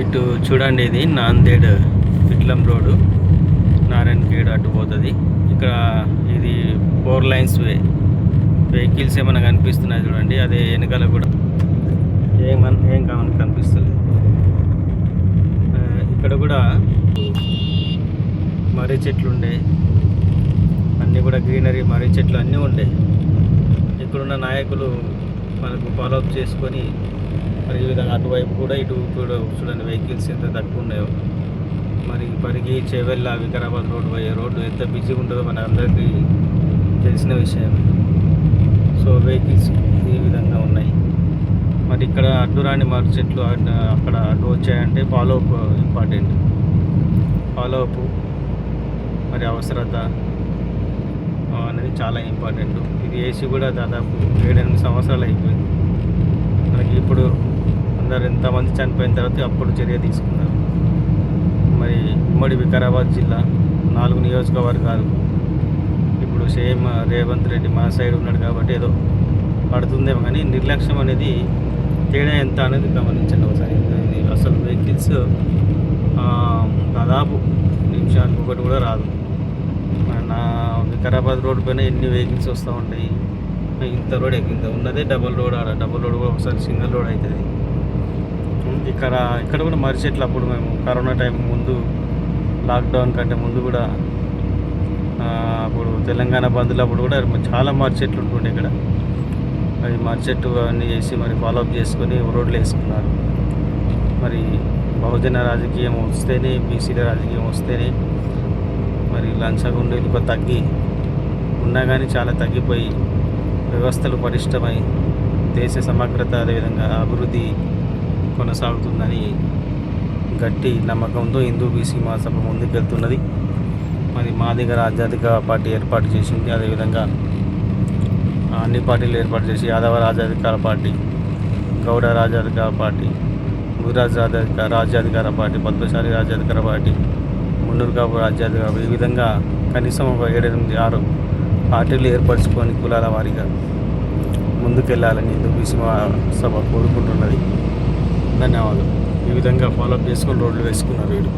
ఇటు చూడండి ఇది నాందేడ్ పిట్లం రోడ్డు నారాయణఖేడ్ అటు పోతుంది. ఇక్కడ ఇది ఫోర్ లైన్స్ వే వెహికల్స్ ఏమైనా కనిపిస్తున్నాయి చూడండి అదే వెనకాల కూడా ఏమన్ ఏం కామని కనిపిస్తుంది ఇక్కడ కూడా మర్రి చెట్లు ఉండే అన్నీ కూడా గ్రీనరీ మర్రి చెట్లు అన్నీ ఉండే. ఇక్కడున్న నాయకులు మనకు ఫాలోఅప్ చేసుకొని మరి ఈ విధంగా అటువైపు కూడా ఇటు కూడా చూడండి వెహికల్స్ ఎంత తక్కువ ఉన్నాయో. మరి పరిగి చేవెళ్ళ వికారాబాద్ రోడ్డు పోయే రోడ్డు ఎంత బిజీగా ఉంటుందో మన అందరికీ తెలిసిన విషయం సో వెహికల్స్ ఈ విధంగా ఉన్నాయి. మరి ఇక్కడ అడ్డు రాని మర్రి చెట్లు అక్కడ అడ్డు వచ్చాయంటే follow up important follow up మరి అవసరత అనేది చాలా ఇంపార్టెంట్ ఇది ఏసీ కూడా దాదాపు ఏడెనిమిది సంవత్సరాలు అయిపోయింది. అందరు ఎంతమంది చనిపోయిన తర్వాత అప్పుడు చర్య తీసుకున్నారు. మరి ఉమ్మడి వికారాబాద్ జిల్లా నాలుగు నియోజకవర్గాలు ఇప్పుడు సేమ్ రేవంత్ రెడ్డి మా సైడ్ ఉన్నాడు కాబట్టి ఏదో పడుతుందేమో కానీ నిర్లక్ష్యం అనేది తేడా ఎంత అనేది గమనించండి ఒకసారి. అసలు వెహికల్స్ దాదాపు నిమిషానికి ఒకటి కూడా రాదు. నా వికారాబాద్ రోడ్ పైన ఎన్ని వెహికల్స్ వస్తూ ఉంటాయి? ఇంత రోడ్ ఇంత ఉన్నదే డబుల్ రోడ్ ఆడ డబుల్ రోడ్ కూడా ఒకసారి సింగిల్ రోడ్ అవుతుంది. ఇక్కడ ఇక్కడ కూడా మర్రి అప్పుడు మేము కరోనా టైం ముందు లాక్డౌన్ కంటే ముందు కూడా అప్పుడు తెలంగాణ బంధులు అప్పుడు కూడా చాలా మర్రి ఉంటుండే ఇక్కడ. అవి మర్రి అన్నీ చేసి మరి ఫాలోఅప్ చేసుకొని రోడ్లు వేసుకున్నారు. మరి బహుజన రాజకీయం వస్తేనే బీసీల రాజకీయం వస్తేనే మరి లంచగుండీలు కొ- తగ్గి ఉన్నా కానీ చాలా తగ్గిపోయి వ్యవస్థలు పటిష్టమై దేశ సమగ్రత అదేవిధంగా అభివృద్ధి కొనసాగుతుందని గట్టి నమ్మకంతో హిందూ బీసీ మహాసభ ముందుకెళ్తున్నది. మరి మాదిగ రాజ్యాధిక పార్టీ ఏర్పాటు చేసింది. అదేవిధంగా అన్ని పార్టీలు ఏర్పాటు చేసి Yadava Rajadhikara party Gouda Rajadhikara party Gujarat Rajadhikara Rajyadhikara party Padmashali రాజ్యాధికార పార్టీ మున్నూరు కాపు రాజ్యాధికార ఈ విధంగా కనీసం ఒక ఏడెనిమిది ఆరు పార్టీలు ఏర్పరచుకొని కులాల వారీగా ముందుకెళ్ళాలని హిందూ బీసీ సభ కోరుకుంటున్నది. ధన్యవాదాలు ఈ విధంగా ఫాలోఅప్ చేసుకొని రోడ్లు వేసుకున్నారు వీడు.